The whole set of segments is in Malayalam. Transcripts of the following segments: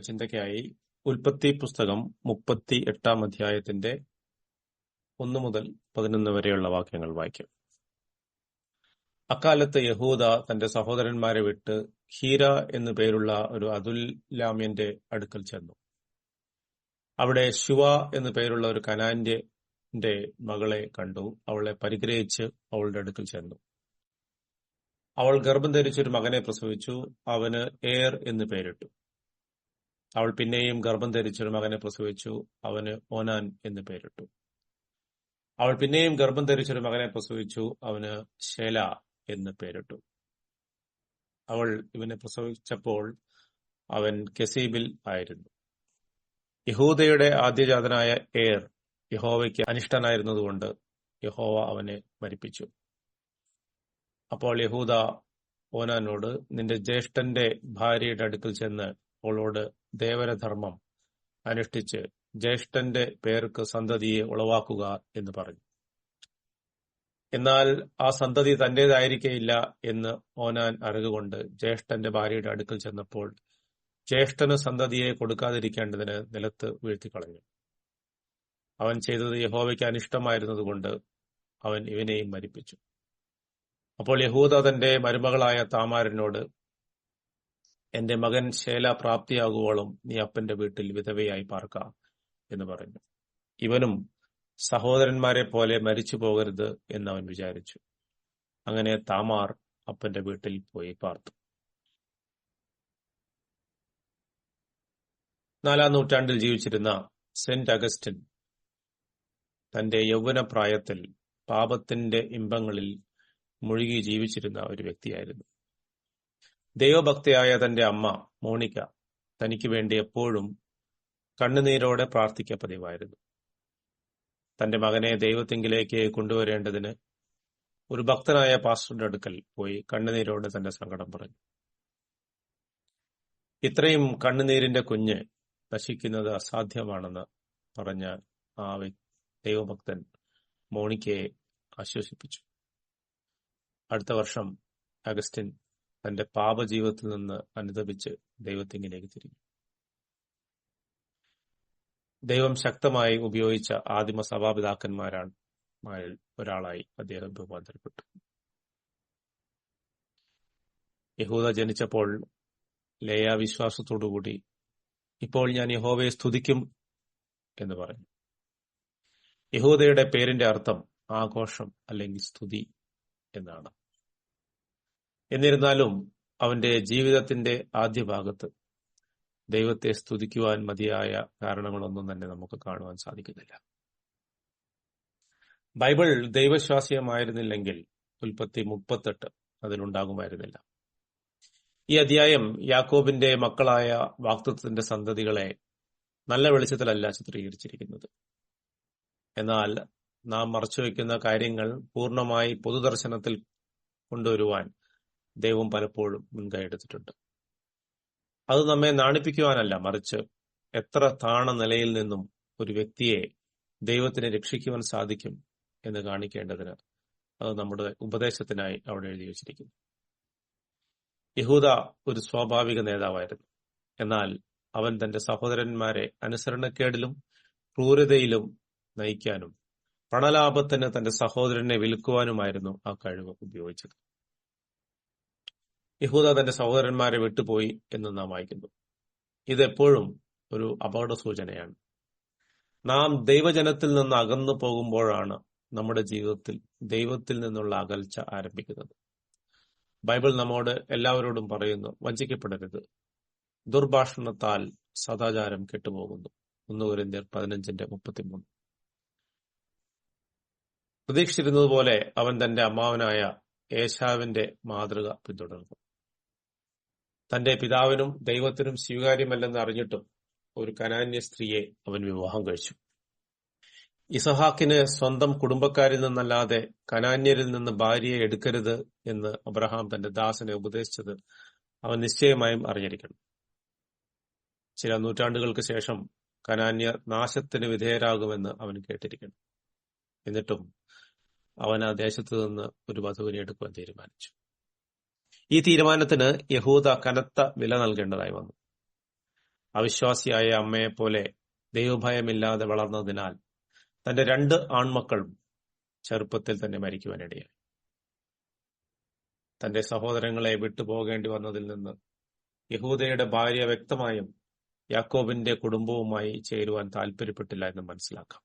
ചിന്തയ്ക്കായി ഉൽപ്പത്തി പുസ്തകം മുപ്പത്തി എട്ടാം അധ്യായത്തിന്റെ ഒന്ന് മുതൽ പതിനൊന്ന് വരെയുള്ള വാക്യങ്ങൾ വായിക്കും. അക്കാലത്ത് യഹൂദ തന്റെ സഹോദരന്മാരെ വിട്ട് ഹീര എന്നു പേരുള്ള ഒരു അതുല്ലാമ്യന്റെ അടുക്കൽ ചെന്നു. അവിടെ ശിവ എന്നു പേരുള്ള ഒരു കനാന്റെ മകളെ കണ്ടു. അവളെ പരിഗ്രഹിച്ച് അവളുടെ അടുക്കൽ ചെന്നു. അവൾ ഗർഭം ധരിച്ചൊരു മകനെ പ്രസവിച്ചു. അവന് എയർ എന്ന് പേരിട്ടു. അവൾ പിന്നെയും ഗർഭം ധരിച്ചൊരു മകനെ പ്രസവിച്ചു. അവന് ഓനാൻ എന്ന് പേരിട്ടു. അവൾ പിന്നെയും ഗർഭം ധരിച്ചൊരു മകനെ പ്രസവിച്ചു. അവന് ശേല എന്ന് പേരിട്ടു. അവൾ ഇവനെ പ്രസവിച്ചപ്പോൾ അവൻ കെസീബിൽ ആയിരുന്നു. യഹൂദയുടെ ആദ്യജാതനായ ഏർ യഹോവയ്ക്ക് അനിഷ്ടനായിരുന്നതുകൊണ്ട് യഹോവ അവനെ മരിപ്പിച്ചു. അപ്പോൾ യഹൂദ ഓനാനോട് നിന്റെ ജ്യേഷ്ഠന്റെ ഭാര്യയുടെ അടുക്കൽ ചെന്ന് അവളോട് ദേവരധർമ്മം അനുഷ്ഠിച്ച് ജ്യേഷ്ഠന്റെ പേർക്ക് സന്തതിയെ ഉളവാക്കുക എന്ന് പറഞ്ഞു. എന്നാൽ ആ സന്തതി തന്റേതായിരിക്കേയില്ല എന്ന് ഓനാൻ അറിവുകൊണ്ട് ജ്യേഷ്ഠന്റെ ഭാര്യയുടെ അടുക്കൽ ചെന്നപ്പോൾ ജ്യേഷ്ഠന് സന്തതിയെ കൊടുക്കാതിരിക്കേണ്ടതിന് നിലത്ത് വീഴ്ത്തിക്കളഞ്ഞു. അവൻ ചെയ്തത് യഹോവയ്ക്ക് അനിഷ്ടമായിരുന്നതുകൊണ്ട് അവൻ ഇവനെയും മരിപ്പിച്ചു. അപ്പോൾ യഹൂദ തന്റെ മരുമകളായ താമാരനോട് എന്റെ മകൻ ശേല പ്രാപ്തിയാകുവോളം നീ അപ്പന്റെ വീട്ടിൽ വിധവയായി പാർക്ക എന്ന് പറഞ്ഞു. ഇവനും സഹോദരന്മാരെ പോലെ മരിച്ചു പോകരുത് എന്ന് അവൻ വിചാരിച്ചു. അങ്ങനെ താമാർ അപ്പന്റെ വീട്ടിൽ പോയി പാർത്തു. നാലാം നൂറ്റാണ്ടിൽ ജീവിച്ചിരുന്ന സെന്റ് അഗസ്റ്റിൻ തന്റെ യൗവന പ്രായത്തിൽ പാപത്തിന്റെ ഇമ്പങ്ങളിൽ മുഴുകി ജീവിച്ചിരുന്ന ഒരു വ്യക്തിയായിരുന്നു. ദൈവഭക്തയായ തന്റെ അമ്മ മോണിക്ക തനിക്ക് വേണ്ടി എപ്പോഴും കണ്ണുനീരോടെ പ്രാർത്ഥിക്ക പതിവായിരുന്നു. തന്റെ മകനെ ദൈവത്തിങ്കിലേക്ക് കൊണ്ടുവരേണ്ടതിന് ഒരു ഭക്തനായ പാസ്റ്ററുടെ അടുക്കൽ പോയി കണ്ണുനീരോടെ തന്റെ സങ്കടം പറഞ്ഞു. ഇത്രയും കണ്ണുനീരിന്റെ കുഞ്ഞ് നശിക്കുന്നത് അസാധ്യമാണെന്ന് പറഞ്ഞ ആ ദൈവഭക്തൻ മോണിക്കയെ ആശ്വസിപ്പിച്ചു. അടുത്ത വർഷം അഗസ്റ്റിൻ തന്റെ പാപജീവിതത്തിൽ നിന്ന് അനുദപിച്ച് ദൈവത്തിങ്കിലേക്ക് തിരിഞ്ഞു. ദൈവം ശക്തമായി ഉപയോഗിച്ച ആദിമ സഭാപിതാക്കന്മാരാണ് ഒരാളായി അദ്ദേഹം രൂപാന്തരപ്പെട്ടു യഹൂദ ജനിച്ചപ്പോൾ ലേയ വിശ്വാസത്തോടുകൂടി ഇപ്പോൾ ഞാൻ യഹോവയെ സ്തുതിക്കും എന്ന് പറഞ്ഞു. യഹൂദയുടെ പേരിന്റെ അർത്ഥം ആഘോഷം അല്ലെങ്കിൽ സ്തുതി എന്നാണ്. എന്നിരുന്നാലും അവന്റെ ജീവിതത്തിന്റെ ആദ്യ ഭാഗത്ത് ദൈവത്തെ സ്തുതിക്കുവാൻ മതിയായ കാരണങ്ങളൊന്നും തന്നെ നമുക്ക് കാണുവാൻ സാധിക്കുന്നില്ല. ബൈബിൾ ദൈവശ്വാസ്യമായിരുന്നില്ലെങ്കിൽ ഉൽപ്പത്തി മുപ്പത്തെട്ട് അതിലുണ്ടാകുമായിരുന്നില്ല. ഈ അധ്യായം യാക്കോബിന്റെ മക്കളായ വാക്തത്വത്തിന്റെ സന്തതികളെ നല്ല വെളിച്ചത്തിലല്ല ചിത്രീകരിച്ചിരിക്കുന്നത്. എന്നാൽ നാം മറച്ചുവെക്കുന്ന കാര്യങ്ങൾ പൂർണമായി പൊതുദർശനത്തിൽ കൊണ്ടുവരുവാൻ ദൈവം പലപ്പോഴും മുൻകൈ എടുത്തിട്ടുണ്ട്. അത് നമ്മെ നാണിപ്പിക്കുവാനല്ല മറിച്ച് എത്ര താണ നിലയിൽ നിന്നും ഒരു വ്യക്തിയെ ദൈവത്തിനെ രക്ഷിക്കുവാൻ സാധിക്കും എന്ന് കാണിക്കേണ്ടതിന് അത് നമ്മുടെ ഉപദേശത്തിനായി അവിടെ എഴുതി വച്ചിരിക്കുന്നു. യഹൂദ ഒരു സ്വാഭാവിക നേതാവായിരുന്നു. എന്നാൽ അവൻ തന്റെ സഹോദരന്മാരെ അനുസരണക്കേടിലും ക്രൂരതയിലും നയിക്കാനും പണലാഭത്തിന് തന്റെ സഹോദരനെ വിൽക്കുവാനുമായിരുന്നു ആ കഴിവ് ഉപയോഗിച്ചത്. യഹൂദ തന്റെ സഹോദരന്മാരെ വിട്ടുപോയി എന്ന് നാം വായിക്കുന്നു. ഇതെപ്പോഴും ഒരു അപകട സൂചനയാണ് നാം ദൈവജനത്തിൽ നിന്ന് അകന്നു പോകുമ്പോഴാണ് നമ്മുടെ ജീവിതത്തിൽ ദൈവത്തിൽ നിന്നുള്ള അകൽച്ച ആരംഭിക്കുന്നത്. ബൈബിൾ നമ്മോട് എല്ലാവരോടും പറയുന്നു വഞ്ചിക്കപ്പെടരുത്. ദുർഭാഷണത്താൽ സദാചാരം കെട്ടുപോകുന്നു. ഒന്ന് കുരിന്തിയർ പതിനഞ്ചിന്റെ മുപ്പത്തിമൂന്ന്. പ്രതീക്ഷിച്ചിരുന്നതുപോലെ അവൻ തന്റെ അമ്മാവനായ ഏശാവിന്റെ മാതൃക പിന്തുടർന്നു. തന്റെ പിതാവിനും ദൈവത്തിനും സ്വീകാര്യമല്ലെന്ന് അറിഞ്ഞിട്ടും ഒരു കനാന്യ സ്ത്രീയെ അവൻ വിവാഹം കഴിച്ചു. ഇസഹാക്കിന് സ്വന്തം കുടുംബക്കാരിൽ നിന്നല്ലാതെ കനാന്യരിൽ നിന്ന് ഭാര്യയെ എടുക്കരുത് എന്ന് അബ്രഹാം തന്റെ ദാസനെ ഉപദേശിച്ചത് അവൻ നിശ്ചയമായും അറിഞ്ഞിരിക്കണം. ചില നൂറ്റാണ്ടുകൾക്ക് ശേഷം കനാന്യർ നാശത്തിന് വിധേയരാകുമെന്ന് അവൻ കേട്ടിരിക്കണം. എന്നിട്ടും അവൻ ആ ദേശത്ത് നിന്ന് ഒരു വധുവിനെ എടുക്കുവാൻ തീരുമാനിച്ചു. ഈ തീരുമാനത്തിന് യഹൂദ കനത്ത വില നൽകേണ്ടതായി വന്നു. അവിശ്വാസിയായ അമ്മയെപ്പോലെ ദൈവഭയമില്ലാതെ വളർന്നതിനാൽ തന്റെ രണ്ട് ആൺമക്കളും ചെറുപ്പത്തിൽ തന്നെ മരിക്കുവാനിടയായി. തന്റെ സഹോദരങ്ങളെ വിട്ടുപോകേണ്ടി വന്നതിൽ നിന്ന് യഹൂദയുടെ ഭാര്യ വ്യക്തമായും യാക്കോബിന്റെ കുടുംബവുമായി ചേരുവാൻ താല്പര്യപ്പെട്ടില്ല എന്ന് മനസ്സിലാക്കാം.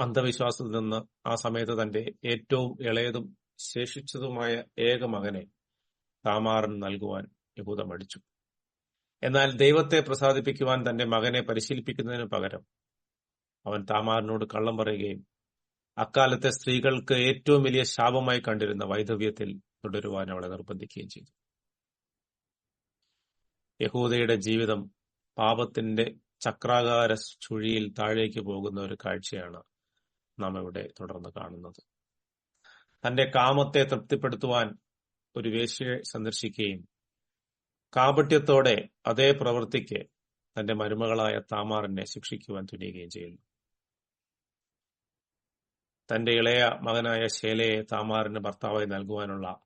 അന്ധവിശ്വാസത്തിൽ നിന്ന് ആ സമയത്ത് തന്റെ ഏറ്റവും ഇളയതും ശേഷിച്ചതുമായ ഏക മകനെ താമാറിന് നൽകുവാൻ യഹൂദ മടിച്ചു. എന്നാൽ ദൈവത്തെ പ്രസാദിപ്പിക്കുവാൻ തന്റെ മകനെ പരിശീലിപ്പിക്കുന്നതിന് പകരം അവൻ താമാറിനോട് കള്ളം പറയുകയും അക്കാലത്തെ സ്ത്രീകൾക്ക് ഏറ്റവും വലിയ ശാപമായി കണ്ടിരുന്ന വൈധവ്യത്തിൽ തുടരുവാൻ അവളെ നിർബന്ധിക്കുകയും ചെയ്തു. യഹൂദയുടെ ജീവിതം പാപത്തിന്റെ ചക്രാകാര ചുഴിയിൽ താഴേക്ക് പോകുന്ന ഒരു കാഴ്ചയാണ് നാം ഇവിടെ തുടർന്ന് കാണുന്നത്. തന്റെ കാമത്തെ തൃപ്തിപ്പെടുത്തുവാൻ ഒരു വേശ്യയെ സന്ദർശിക്കുകയും കാപട്യത്തോടെ അതേ പ്രവൃത്തിക്ക് തന്റെ മരുമകളായ താമാറിനെ ശിക്ഷിക്കുവാൻ തുനിയുകയും ചെയ്യുന്നു. തന്റെ ഇളയ മകനായ ശേലയെ താമാറിന് ഭർത്താവായി നൽകുവാനുള്ള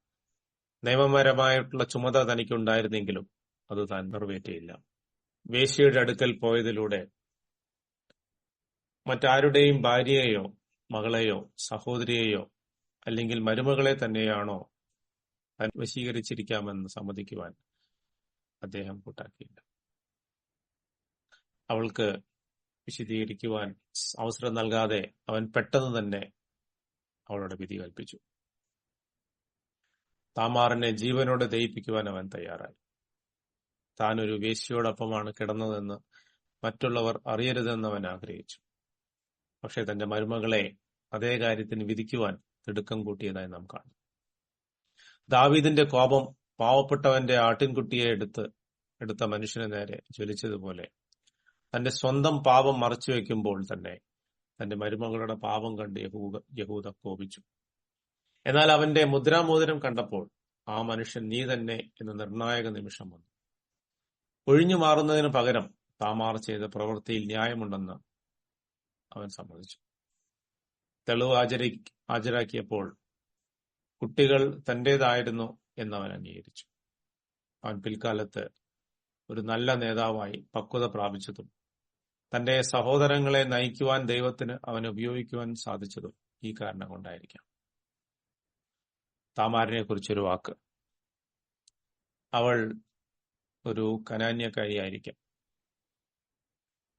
നിയമപരമായിട്ടുള്ള ചുമതല തനിക്കുണ്ടായിരുന്നെങ്കിലും അത് താൻ നിറവേറ്റിയില്ല. വേശ്യയുടെ അടുക്കൽ പോയതിലൂടെ മറ്റാരുടെയും ഭാര്യയെയോ മകളെയോ സഹോദരിയെയോ അല്ലെങ്കിൽ മരുമകളെ തന്നെയാണോ വശീകരിച്ചിരിക്കാമെന്ന് സമ്മതിക്കുവാൻ അദ്ദേഹം കൂട്ടാക്കിയില്ല. അവൾക്ക് വിശദീകരിക്കുവാൻ അവസരം നൽകാതെ അവൻ പെട്ടെന്ന് തന്നെ അവളുടെ വിധി കൽപ്പിച്ചു. താമാറിനെ ജീവനോടെ ദയിപ്പിക്കുവാൻ അവൻ തയ്യാറായി. താൻ ഒരു വേശ്യയോടൊപ്പമാണ് കിടന്നതെന്ന് മറ്റുള്ളവർ അറിയരുതെന്ന് അവൻ ആഗ്രഹിച്ചു. പക്ഷെ തന്റെ മരുമകളെ അതേ കാര്യത്തിന് വിധിക്കുവാൻ തിടുക്കം കൂട്ടിയതായി നാം കാണും ദാവീദിന്റെ കോപം പാവപ്പെട്ടവന്റെ ആട്ടിൻകുട്ടിയെ എടുത്ത് എടുത്ത മനുഷ്യനെ നേരെ ജ്വലിച്ചതുപോലെ തന്റെ സ്വന്തം പാപം മറച്ചു വെക്കുമ്പോൾ തന്നെ തന്റെ മരുമകളുടെ പാപം കണ്ട് യഹൂദ യഹൂദ കോപിച്ചു. എന്നാൽ അവന്റെ മുദ്രാമോതിരം കണ്ടപ്പോൾ ആ മനുഷ്യൻ നീ തന്നെ എന്ന നിർണായക നിമിഷം വന്നു. ഒഴിഞ്ഞു മാറുന്നതിന് പകരം താമാർ ചെയ്ത പ്രവൃത്തിയിൽ ന്യായമുണ്ടെന്ന് അവൻ സമ്മതിച്ചു. തെളിവ് ആചരി ഹാജരാക്കിയപ്പോൾ കുട്ടികൾ തന്റേതായിരുന്നു എന്നവൻ അംഗീകരിച്ചു. അവൻ പിൽക്കാലത്ത് ഒരു നല്ല നേതാവായി പക്വത പ്രാപിച്ചതും തന്റെ സഹോദരങ്ങളെ നയിക്കുവാൻ ദൈവത്തിന് അവൻ ഉപയോഗിക്കുവാൻ സാധിച്ചതും ഈ കാരണം കൊണ്ടായിരിക്കാം. താമാരനെ കുറിച്ചൊരു വാക്ക്. അവൾ ഒരു കനാന്യക്കാരിയായിരിക്കാം.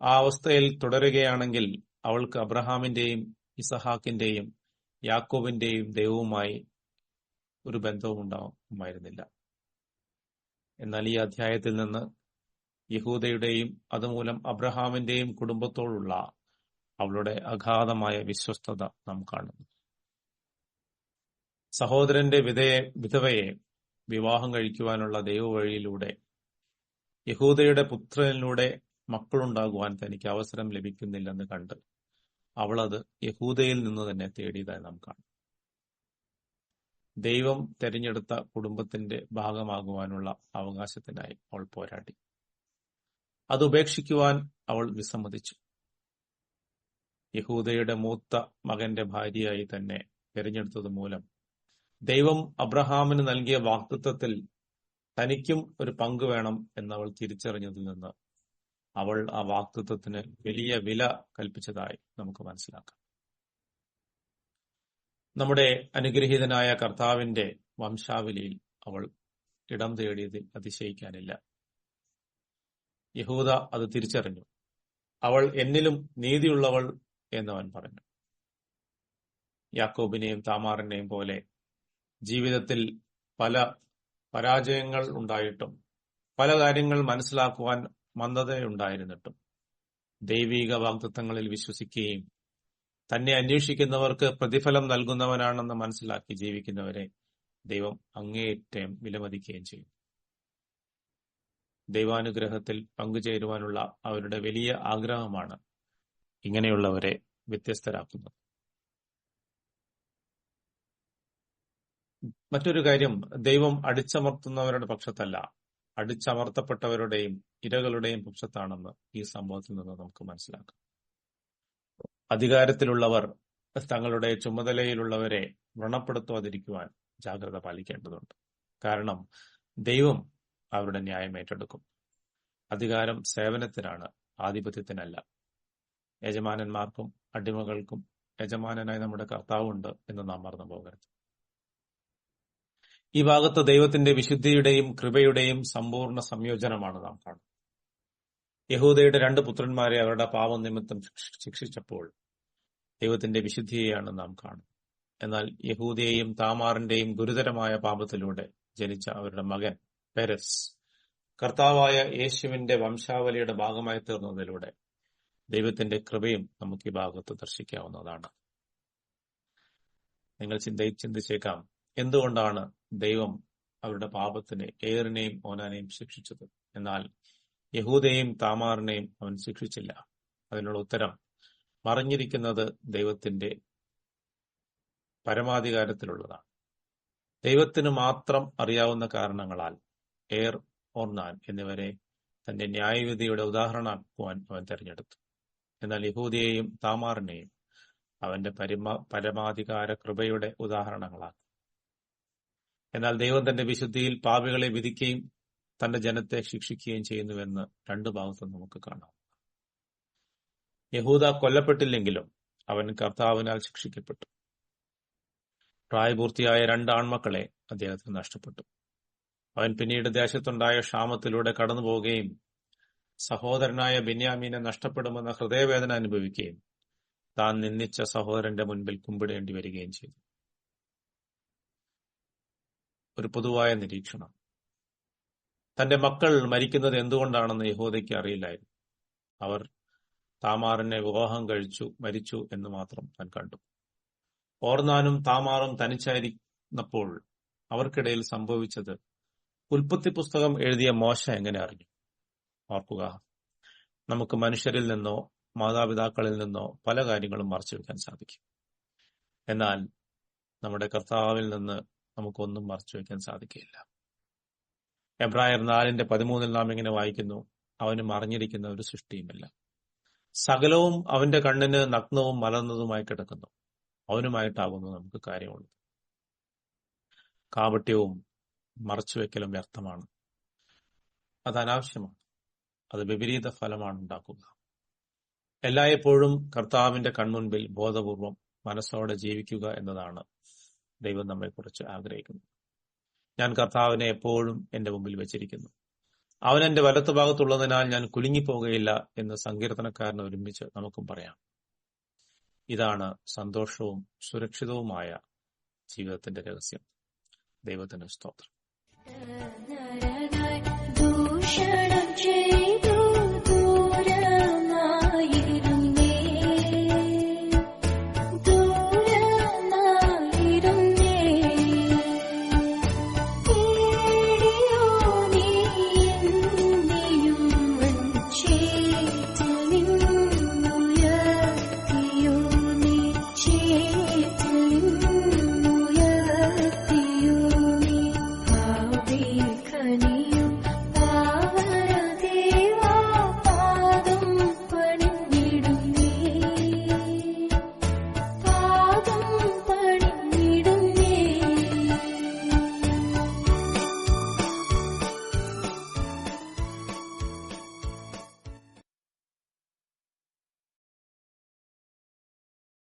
ആ അവസ്ഥയിൽ തുടരുകയാണെങ്കിൽ അവൾക്ക് അബ്രഹാമിന്റെയും ഇസഹാക്കിന്റെയും യാക്കോബിന്റെയും ദൈവവുമായി ഒരു ബന്ധവും ഉണ്ടാകുമായിരുന്നില്ല എന്നാൽ ഈ അധ്യായത്തിൽ നിന്ന് യഹൂദയുടെയും അതുമൂലം അബ്രഹാമിന്റെയും കുടുംബത്തോടുള്ള അവളുടെ അഗാധമായ വിശ്വസ്തത നാം കാണുന്നു. സഹോദരന്റെ വിധയെ വിധവയെ വിവാഹം കഴിക്കുവാനുള്ള ദൈവവഴിയിലൂടെ യഹൂദയുടെ പുത്രനിലൂടെ മക്കളുണ്ടാകുവാൻ തനിക്ക് അവസരം ലഭിക്കുന്നില്ലെന്ന് കണ്ട് അവളത് യഹൂദയിൽ നിന്ന് തന്നെ തേടിയതായി നാം കാണും. ദൈവം തെരഞ്ഞെടുത്ത കുടുംബത്തിന്റെ ഭാഗമാകുവാനുള്ള അവകാശത്തിനായി അവൾ പോരാടി. അത് ഉപേക്ഷിക്കുവാൻ അവൾ വിസമ്മതിച്ചു. യഹൂദയുടെ മൂത്ത മകന്റെ ഭാര്യയായി തന്നെ തിരഞ്ഞെടുത്തത് മൂലം ദൈവം അബ്രഹാമിന് നൽകിയ വാക്തത്വത്തിൽ തനിക്കും ഒരു പങ്ക് വേണം എന്നവൾ തിരിച്ചറിഞ്ഞതിൽ നിന്ന് അവൾ ആ വാക്തത്വത്തിന് വലിയ വില കൽപ്പിച്ചതായി നമുക്ക് മനസ്സിലാക്കാം. നമ്മുടെ അനുഗ്രഹീതനായ കർത്താവിന്റെ വംശാവലിയിൽ അവൾ ഇടം തേടിയതിൽ അതിശയിക്കാനില്ല. യഹൂദ അത് തിരിച്ചറിഞ്ഞു. അവൾ എന്നിലും നീതിയുള്ളവൾ എന്നവൻ പറഞ്ഞു. യാക്കോബിനെയും താമാറിനെയും പോലെ ജീവിതത്തിൽ പല പരാജയങ്ങൾ ഉണ്ടായിട്ടും പല കാര്യങ്ങൾ മനസ്സിലാക്കുവാൻ മന്ദതയുണ്ടായിരുന്നിട്ടും ദൈവീക വാഗ്ദത്തങ്ങളിൽ വിശ്വസിക്കുകയും തന്നെ അന്വേഷിക്കുന്നവർക്ക് പ്രതിഫലം നൽകുന്നവനാണെന്ന് മനസ്സിലാക്കി ജീവിക്കുന്നവരെ ദൈവം അങ്ങേയറ്റം വിലമതിക്കുകയും ചെയ്യും. ദൈവാനുഗ്രഹത്തിൽ പങ്കുചേരുവാനുള്ള അവരുടെ വലിയ ആഗ്രഹമാണ് ഇങ്ങനെയുള്ളവരെ വ്യത്യസ്തരാക്കുന്നത്. മറ്റൊരു കാര്യം ദൈവം അടിച്ചമർത്തുന്നവരുടെ പക്ഷത്തല്ല. അടിച്ചമർത്തപ്പെട്ടവരുടെയും ഇരകളുടെയും പക്ഷത്താണെന്ന് ഈ സംഭവത്തിൽ നിന്ന് നമുക്ക് മനസ്സിലാക്കാം. അധികാരത്തിലുള്ളവർ തങ്ങളുടെ ചുമതലയിലുള്ളവരെ വ്രണപ്പെടുത്താതിരിക്കുവാൻ ജാഗ്രത പാലിക്കേണ്ടതുണ്ട്. കാരണം ദൈവം അവരുടെ ന്യായം ഏറ്റെടുക്കും. അധികാരം സേവനത്തിനാണ് ആധിപത്യത്തിനല്ല. യജമാനന്മാർക്കും അടിമകൾക്കും യജമാനനായി നമ്മുടെ കർത്താവുണ്ട് എന്ന് നാം മറന്നു പോകരുത്. ഈ ഭാഗത്ത് ദൈവത്തിന്റെ വിശുദ്ധിയുടെയും കൃപയുടെയും സമ്പൂർണ സംയോജനമാണ് നാം കാണുന്നത്. യഹൂദയുടെ രണ്ട് പുത്രന്മാരെ അവരുടെ പാപം നിമിത്തം ശിക്ഷിച്ചപ്പോൾ ദൈവത്തിന്റെ വിശുദ്ധിയെയാണ് നാം കാണുന്നത്. എന്നാൽ യഹൂദയെയും താമാറിന്റെയും ഗുരുതരമായ പാപത്തിലൂടെ ജനിച്ച അവരുടെ മകൻ പെരസ് കർത്താവായ യേശുവിന്റെ വംശാവലിയുടെ ഭാഗമായി തീർന്നതിലൂടെ ദൈവത്തിന്റെ കൃപയും നമുക്ക് ഈ ഭാഗത്ത് ദർശിക്കാവുന്നതാണ്. നിങ്ങൾ ചിന്തി ചിന്തിച്ചേക്കാം എന്തുകൊണ്ടാണ് ദൈവം അവരുടെ പാപത്തിന് ഏറിനെയും ഓനാനെയും ശിക്ഷിച്ചത്. എന്നാൽ യഹൂദയെയും താമാറിനെയും അവൻ ശിക്ഷിച്ചില്ല. അതിനുള്ള ഉത്തരം മറിഞ്ഞിരിക്കുന്നത് ദൈവത്തിന്റെ പരമാധികാരത്തിലുള്ളതാണ്. ദൈവത്തിന് മാത്രം അറിയാവുന്ന കാരണങ്ങളാൽ ഏർ ഓർനാൻ എന്നിവരെ തന്റെ ന്യായവിധിയുടെ ഉദാഹരണമാക്കുവാൻ അവൻ തെരഞ്ഞെടുത്തു. എന്നാൽ യഹൂദിയെയും താമാറിനെയും അവന്റെ പരമ പരമാധികാര കൃപയുടെ ഉദാഹരണങ്ങളാക്കി. എന്നാൽ ദൈവം തന്റെ വിശുദ്ധിയിൽ പാപികളെ വിധിക്കുകയും തന്റെ ജനത്തെ ശിക്ഷിക്കുകയും ചെയ്യുന്നുവെന്ന് രണ്ടു ഭാഗത്തും നമുക്ക് കാണാം. യഹൂദ കൊല്ലപ്പെട്ടില്ലെങ്കിലും അവൻ കർത്താവിനാൽ ശിക്ഷിക്കപ്പെട്ടു. പ്രായപൂർത്തിയായ രണ്ട് ആൺമക്കളെ അദ്ദേഹത്തിന് നഷ്ടപ്പെട്ടു. അവൻ പിന്നീട് ദേശത്തുണ്ടായ ക്ഷാമത്തിലൂടെ കടന്നു പോവുകയും സഹോദരനായ ബെന്യാമീനെ നഷ്ടപ്പെടുമെന്ന ഹൃദയവേദന അനുഭവിക്കുകയും താൻ നിന്ദിച്ച സഹോദരന്റെ മുൻപിൽ കുമ്പിടേണ്ടി വരികയും ചെയ്തു. ഒരു പൊതുവായ നിരീക്ഷണം. തന്റെ മക്കൾ മരിക്കുന്നത് എന്തുകൊണ്ടാണെന്ന് യഹോദയ്ക്ക് അറിയില്ലായിരുന്നു. അവർ താമാറിനെ വിവാഹം കഴിച്ചു മരിച്ചു എന്ന് മാത്രം താൻ കണ്ടു. ഓർന്നാനും താമാറും തനിച്ചായിരിക്കുന്നപ്പോൾ അവർക്കിടയിൽ സംഭവിച്ചത് ഉൽപ്പത്തി പുസ്തകം എഴുതിയ മോശ എങ്ങനെ അറിഞ്ഞു? ഓർക്കുക നമുക്ക് മനുഷ്യരിൽ നിന്നോ മാതാപിതാക്കളിൽ നിന്നോ പല കാര്യങ്ങളും മറച്ചു വെക്കാൻ സാധിക്കും. എന്നാൽ നമ്മുടെ കർത്താവിൽ നിന്ന് നമുക്കൊന്നും മറച്ചു വയ്ക്കാൻ സാധിക്കില്ല എബ്രായർ നാലിന്റെ പതിമൂന്നിൽ നാം ഇങ്ങനെ വായിക്കുന്നു അവന് മറിഞ്ഞിരിക്കുന്ന ഒരു സൃഷ്ടിയുമില്ല. സകലവും അവന്റെ കണ്ണിന് നഗ്നവും മലർന്നതുമായി കിടക്കുന്നു. അവനുമായിട്ടാകുന്നു നമുക്ക് കാര്യമുള്ളത്. കാപട്യവും മറച്ചുവെക്കലും വ്യർത്ഥമാണ്. അത് അനാവശ്യമാണ്. അത് വിപരീത ഫലമാണ് ഉണ്ടാക്കുക. എല്ലായ്പ്പോഴും കർത്താവിന്റെ കൺമുൻപിൽ ബോധപൂർവം മനസ്സോടെ ജീവിക്കുക എന്നതാണ് ദൈവം നമ്മെക്കുറിച്ച് ആഗ്രഹിക്കുന്നു. ഞാൻ കർത്താവിനെ എപ്പോഴും എന്റെ മുമ്പിൽ വെച്ചിരിക്കുന്നു. അവൻ എന്റെ വലത്തുഭാഗത്തുള്ളതിനാൽ ഞാൻ കുലുങ്ങിപ്പോകുകയില്ല എന്ന് സങ്കീർത്തനക്കാരൻ ഒരുമിച്ച് നമുക്കും പറയാം. ഇതാണ് സന്തോഷവും സുരക്ഷിതവുമായ ജീവിതത്തിന്റെ രഹസ്യം. ദൈവത്തിന്റെ സ്തോത്രം.